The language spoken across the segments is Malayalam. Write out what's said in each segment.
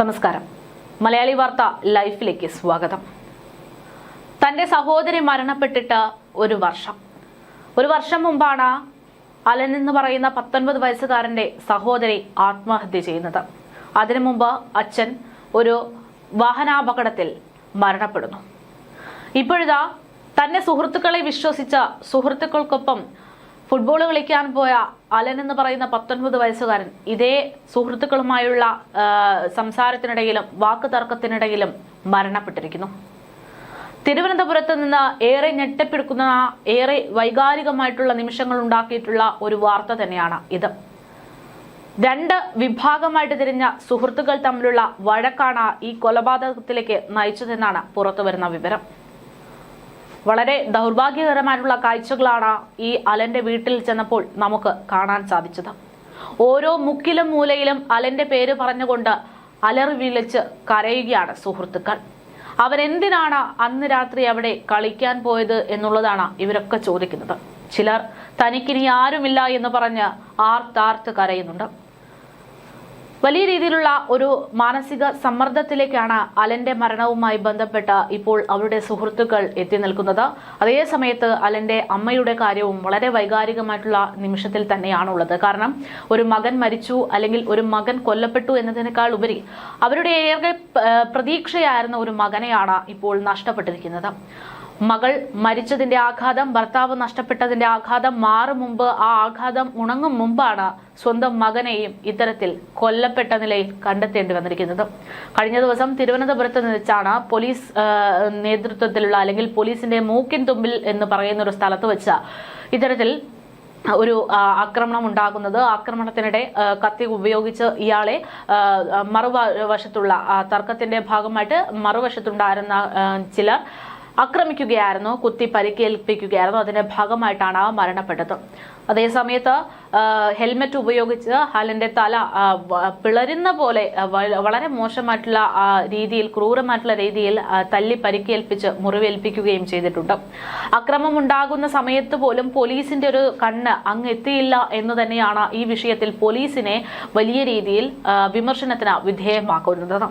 നമസ്കാരം. മലയാളി വാർത്ത ലൈഫിലേക്ക് സ്വാഗതം. തന്റെ സഹോദരി മരണപ്പെട്ടിട്ട് ഒരു വർഷം. ഒരു വർഷം മുമ്പാണ് അലൻ എന്ന് പറയുന്ന പത്തൊൻപത് വയസ്സുകാരന്റെ സഹോദരി ആത്മഹത്യ ചെയ്യുന്നത്. അതിനു മുമ്പ് അച്ഛൻ ഒരു വാഹനാപകടത്തിൽ മരണപ്പെടുന്നു. ഇപ്പോഴിതാ തന്റെ സുഹൃത്തുക്കളെ വിശ്വസിച്ച സുഹൃത്തുക്കൾക്കൊപ്പം ഫുട്ബോൾ കളിക്കാൻ പോയ അലൻ എന്ന് പറയുന്ന പത്തൊൻപത് വയസ്സുകാരൻ. ഇതേ സുഹൃത്തുക്കളുമായുള്ള സംസാരത്തിനിടയിലും വാക്ക് തർക്കത്തിനിടയിലും മരണപ്പെട്ടിരിക്കുന്നു. തിരുവനന്തപുരത്ത് നിന്ന് ഏറെ ഞെട്ടപ്പെടുക്കുന്ന ഏറെ വൈകാരികമായിട്ടുള്ള നിമിഷങ്ങൾ ഉണ്ടാക്കിയിട്ടുള്ള ഒരു വാർത്ത തന്നെയാണ് ഇത്. രണ്ട് വിഭാഗമായിട്ട് തിരിഞ്ഞ സുഹൃത്തുക്കൾ തമ്മിലുള്ള വഴക്കാണ് ഈ കൊലപാതകത്തിലേക്ക് നയിച്ചതെന്നാണ് പുറത്തുവരുന്ന വിവരം. വളരെ ദൗർഭാഗ്യകരമായിട്ടുള്ള കാഴ്ചകളാണ് ഈ അലന്റെ വീട്ടിൽ ചെന്നപ്പോൾ നമുക്ക് കാണാൻ സാധിച്ചത്. ഓരോ മുക്കിലും മൂലയിലും അലന്റെ പേര് പറഞ്ഞുകൊണ്ട് അലറി വിളിച്ച് കരയുകയാണ് സുഹൃത്തുക്കൾ. അവരെന്തിനാണ് അന്ന് രാത്രി അവിടെ കളിക്കാൻ പോയത് എന്നുള്ളതാണ് ഇവരൊക്കെ ചോദിക്കുന്നത്. ചിലർ തനിക്കിനി ആരുമില്ല എന്ന് പറഞ്ഞ് ആർത്താർത്ത് കരയുന്നുണ്ട്. വലിയ രീതിയിലുള്ള ഒരു മാനസിക സമ്മർദ്ദത്തിലേക്കാണ് അലന്റെ മരണവുമായി ബന്ധപ്പെട്ട് ഇപ്പോൾ അവരുടെ സുഹൃത്തുക്കൾ എത്തി നിൽക്കുന്നത്. അതേ സമയത്ത് അലന്റെ അമ്മയുടെ കാര്യവും വളരെ വൈകാരികമായിട്ടുള്ള നിമിഷത്തിൽ തന്നെയാണുള്ളത്. കാരണം ഒരു മകൻ മരിച്ചു അല്ലെങ്കിൽ ഒരു മകൻ കൊല്ലപ്പെട്ടു എന്നതിനേക്കാൾ ഉപരി അവരുടെ ഏറെ പ്രതീക്ഷയായിരുന്ന ഒരു മകനെയാണ് ഇപ്പോൾ നഷ്ടപ്പെട്ടിരിക്കുന്നത്. മകൾ മരിച്ചതിന്റെ ആഘാതം ഭർത്താവ് നഷ്ടപ്പെട്ടതിന്റെ ആഘാതം മാറും മുമ്പ് ആ ആഘാതം ഉണങ്ങും മുമ്പാണ് സ്വന്തം മകനെയും ഇത്തരത്തിൽ കൊല്ലപ്പെട്ട നിലയിൽ കണ്ടെത്തേണ്ടി വന്നിരിക്കുന്നത്. കഴിഞ്ഞ ദിവസം തിരുവനന്തപുരത്ത് വെച്ചാണ് പോലീസ് നേതൃത്വത്തിലുള്ള അല്ലെങ്കിൽ പോലീസിന്റെ മൂക്കിൻ തുമ്പിൽ എന്ന് പറയുന്ന ഒരു സ്ഥലത്ത് വെച്ച ഇത്തരത്തിൽ ഒരു ആക്രമണം ഉണ്ടാകുന്നത്. ആക്രമണത്തിനിടെ കത്തി ഉപയോഗിച്ച് ഇയാളെ മറുവശത്തുള്ള തർക്കത്തിന്റെ ഭാഗമായിട്ട് മറുവശത്തുണ്ടായിരുന്ന ചിലർ ആക്രമിക്കുകയായിരുന്നു കുത്തി പരിക്കേൽപ്പിക്കുകയായിരുന്നു. അതിന്റെ ഭാഗമായിട്ടാണ് മരണപ്പെട്ടത്. അതേസമയത്ത് ഹെൽമെറ്റ് ഉപയോഗിച്ച് ഹാലന്റെ തല പിളരുന്ന പോലെ വളരെ മോശമായിട്ടുള്ള രീതിയിൽ ക്രൂരമായിട്ടുള്ള രീതിയിൽ തല്ലി പരിക്കേൽപ്പിച്ച് മുറിവേൽപ്പിക്കുകയും ചെയ്തിട്ടുണ്ട്. അക്രമം ഉണ്ടാകുന്ന സമയത്ത് പോലും പോലീസിന്റെ ഒരു കണ്ണ് അങ്ങ് എത്തിയില്ല എന്ന് തന്നെയാണ് ഈ വിഷയത്തിൽ പോലീസിനെ വലിയ രീതിയിൽ വിമർശനത്തിന് വിധേയമാക്കുന്നത്.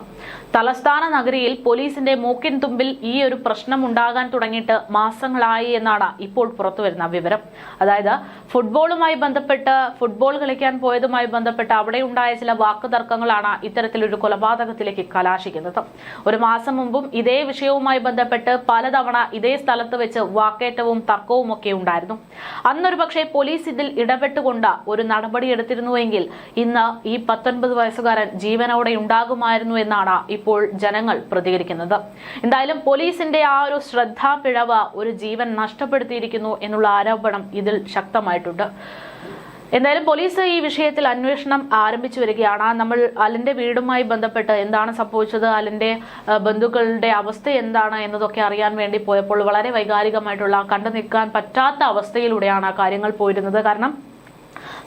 തലസ്ഥാന നഗരിയിൽ പോലീസിന്റെ മൂക്കിൻ തുമ്പിൽ ഈ ഒരു പ്രശ്നം ഉണ്ടാകാൻ തുടങ്ങിയിട്ട് മാസങ്ങളായി എന്നാണ് ഇപ്പോൾ പുറത്തുവരുന്ന വിവരം. അതായത് ഫുട്ബോളുമായി ബന്ധപ്പെട്ട് ഫുട്ബോൾ കളിക്കാൻ പോയതുമായി ബന്ധപ്പെട്ട് അവിടെ ഉണ്ടായ ചില വാക്കുതർക്കങ്ങളാണ് ഇത്തരത്തിലൊരു കൊലപാതകത്തിലേക്ക് കലാശിക്കുന്നത്. ഒരു മാസം മുമ്പും ഇതേ വിഷയവുമായി ബന്ധപ്പെട്ട് പലതവണ ഇതേ സ്ഥലത്ത് വെച്ച് വാക്കേറ്റവും തർക്കവും ഒക്കെ ഉണ്ടായിരുന്നു. അന്നൊരു പക്ഷേ പോലീസ് ഇതിൽ ഇടപെട്ടുകൊണ്ട് ഒരു നടപടി എടുത്തിരുന്നുവെങ്കിൽ ഇന്ന് ഈ പത്തൊൻപത് വയസ്സുകാരൻ ജീവനോടെ ഉണ്ടാകുമായിരുന്നു എന്നാണ് ഇപ്പോൾ ജനങ്ങൾ പ്രതികരിക്കുന്നത്. എന്തായാലും പോലീസിന്റെ ആ ഒരു ശ്രദ്ധാപിഴവ് ഒരു ജീവൻ നഷ്ടപ്പെടുത്തിയിരിക്കുന്നു എന്നുള്ള ആരോപണം ഇതിൽ ശക്തമായിട്ടുണ്ട്. എന്തായാലും പോലീസ് ഈ വിഷയത്തിൽ അന്വേഷണം ആരംഭിച്ചു വരികയാണ്. നമ്മൾ അലിന്റെ വീടുമായി ബന്ധപ്പെട്ട് എന്താണ് സംഭവിച്ചത്? അലിന്റെ ബന്ധുക്കളുടെ അവസ്ഥ എന്താണ് എന്നതൊക്കെ അറിയാൻ വേണ്ടി പോയപ്പോൾ വളരെ വൈകാരികമായിട്ടുള്ള കണ്ടു നിൽക്കാൻ പറ്റാത്ത അവസ്ഥയിലൂടെയാണ് കാര്യങ്ങൾ പോയിരുന്നത്. കാരണം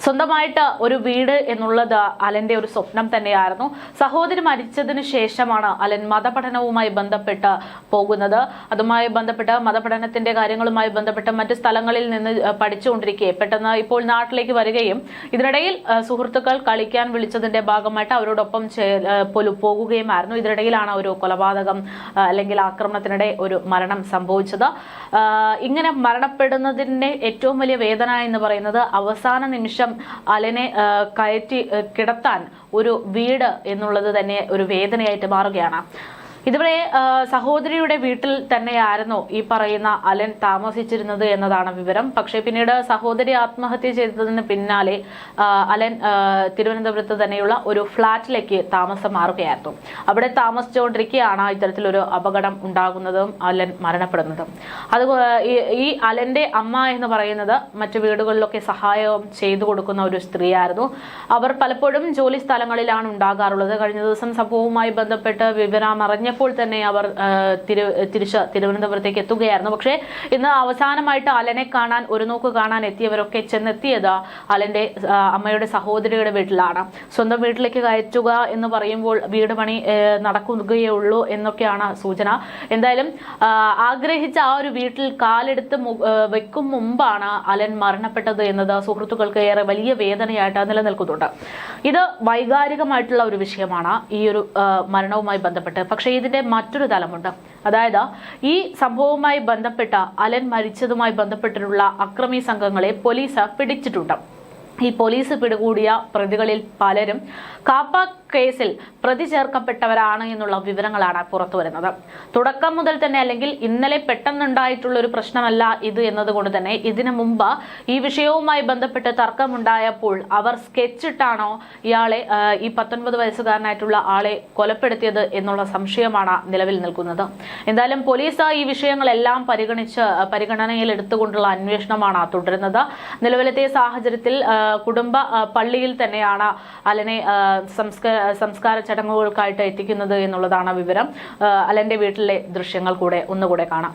സ്വന്തമായിട്ട് ഒരു വീട് എന്നുള്ളത് അലന്റെ ഒരു സ്വപ്നം തന്നെയായിരുന്നു. സഹോദരി മരിച്ചതിന് ശേഷമാണ് അലൻ മതപഠനവുമായി ബന്ധപ്പെട്ട് പോകുന്നത്. അതുമായി ബന്ധപ്പെട്ട് മതപഠനത്തിന്റെ കാര്യങ്ങളുമായി ബന്ധപ്പെട്ട് മറ്റ് സ്ഥലങ്ങളിൽ നിന്ന് പഠിച്ചുകൊണ്ടിരിക്കുകയും പഠിച്ചുകൊണ്ടിരിക്കെ. പെട്ടെന്ന് ഇപ്പോൾ നാട്ടിലേക്ക് വരികയും ഇതിനിടയിൽ സുഹൃത്തുക്കൾ കളിക്കാൻ വിളിച്ചതിന്റെ ഭാഗമായിട്ട് അവരോടൊപ്പം പോകുകയുമായിരുന്നു. ഇതിനിടയിലാണ് ഒരു കൊലപാതകം അല്ലെങ്കിൽ ആക്രമണത്തിനിടെ ഒരു മരണം സംഭവിച്ചത്. ഇങ്ങനെ മരണപ്പെടുന്നതിന്റെ ഏറ്റവും വലിയ വേദന എന്ന് പറയുന്നത് അവസാന നിമിഷം അലനെ കയറ്റി കിടത്താൻ ഒരു വീട് എന്നുള്ളത് തന്നെ ഒരു വേദനയായിട്ട് മാറുകയാണ്. ഇതുവരെ സഹോദരിയുടെ വീട്ടിൽ തന്നെയായിരുന്നു ഈ പറയുന്ന അലൻ താമസിച്ചിരുന്നത് എന്നതാണ് വിവരം. പക്ഷേ പിന്നീട് സഹോദരി ആത്മഹത്യ ചെയ്തതിന് പിന്നാലെ അലൻ തിരുവനന്തപുരത്ത് തന്നെയുള്ള ഒരു ഫ്ളാറ്റിലേക്ക് താമസം മാറുകയായിരുന്നു. അവിടെ താമസിച്ചുകൊണ്ടിരിക്കുകയാണ് ഇത്തരത്തിലൊരു അപകടം ഉണ്ടാകുന്നതും അലൻ മരണപ്പെടുന്നതും. അത് ഈ- അലന്റെ അമ്മ എന്ന് പറയുന്നത് മറ്റു വീടുകളിലൊക്കെ സഹായവും ചെയ്തു കൊടുക്കുന്ന ഒരു സ്ത്രീയായിരുന്നു. അവർ പലപ്പോഴും ജോലി സ്ഥലങ്ങളിലാണ് ഉണ്ടാകാറുള്ളത്. കഴിഞ്ഞ ദിവസം സംഭവവുമായി ബന്ധപ്പെട്ട് വിവരം അറിഞ്ഞപ്പോൾ കഴിഞ്ഞപ്പോൾ തന്നെ അവർ തിരു തിരിച്ച തിരുവനന്തപുരത്തേക്ക് എത്തുകയായിരുന്നു. പക്ഷേ ഇന്ന് അവസാനമായിട്ട് അലനെ കാണാൻ ഒരു നോക്ക് കാണാൻ എത്തിയവരൊക്കെ ചെന്നെത്തിയത് അലന്റെ അമ്മയുടെ സഹോദരിയുടെ വീട്ടിലാണ്. സ്വന്തം വീട്ടിലേക്ക് കയറ്റുക എന്ന് പറയുമ്പോൾ വീട് പണി നടക്കുകയേ ഉള്ളൂ എന്നൊക്കെയാണ് സൂചന. എന്തായാലും ആഗ്രഹിച്ച ആ ഒരു വീട്ടിൽ കാലെടുത്ത് വെക്കും മുമ്പാണ് അലൻ മരണപ്പെട്ടത് എന്നത് സുഹൃത്തുക്കൾക്ക് ഏറെ വലിയ വേദനയായിട്ട് നിലനിൽക്കുന്നുണ്ട്. ഇത് വൈകാരികമായിട്ടുള്ള ഒരു വിഷയമാണ് ഈ ഒരു മരണവുമായി ബന്ധപ്പെട്ട്. പക്ഷേ ഇതിന്റെ മറ്റൊരു തലമുണ്ട്. അതായത് ഈ സംഭവവുമായി ബന്ധപ്പെട്ട അലൻ മരിച്ചതുമായി ബന്ധപ്പെട്ടിട്ടുള്ള അക്രമി സംഘങ്ങളെ പോലീസ് പിടിച്ചിട്ടുണ്ട്. ഈ പോലീസ് പിടികൂടിയ പ്രതികളിൽ പലരും കാപ്പ കേസിൽ പ്രതി ചേർക്കപ്പെട്ടവരാണ് എന്നുള്ള വിവരങ്ങളാണ് പുറത്തു വരുന്നത്. തുടക്കം മുതൽ തന്നെ അല്ലെങ്കിൽ ഇന്നലെ പെട്ടെന്നുണ്ടായിട്ടുള്ള ഒരു പ്രശ്നമല്ല ഇത് എന്നതുകൊണ്ട് തന്നെ ഇതിനു മുമ്പ് ഈ വിഷയവുമായി ബന്ധപ്പെട്ട് തർക്കമുണ്ടായപ്പോൾ അവർ സ്കെച്ചിട്ടാണോ ഇയാളെ ഈ പത്തൊൻപത് വയസ്സുകാരനായിട്ടുള്ള ആളെ കൊലപ്പെടുത്തിയത് എന്നുള്ള സംശയമാണ് നിലവിൽ നിൽക്കുന്നത്. എന്തായാലും പോലീസ് ഈ വിഷയങ്ങളെല്ലാം പരിഗണിച്ച് പരിഗണനയിൽ എടുത്തുകൊണ്ടുള്ള അന്വേഷണമാണ് തുടരുന്നത്. നിലവിലത്തെ സാഹചര്യത്തിൽ കുടുംബ പള്ളിയിൽ തന്നെയാണ് അലനെ സംസ്കാര ചടങ്ങുകൾക്കായിട്ട് എത്തിക്കുന്നത് എന്നുള്ളതാണ് വിവരം. അലന്റെ വീട്ടിലെ ദൃശ്യങ്ങൾ കൂടെ ഒന്നുകൂടെ കാണാം.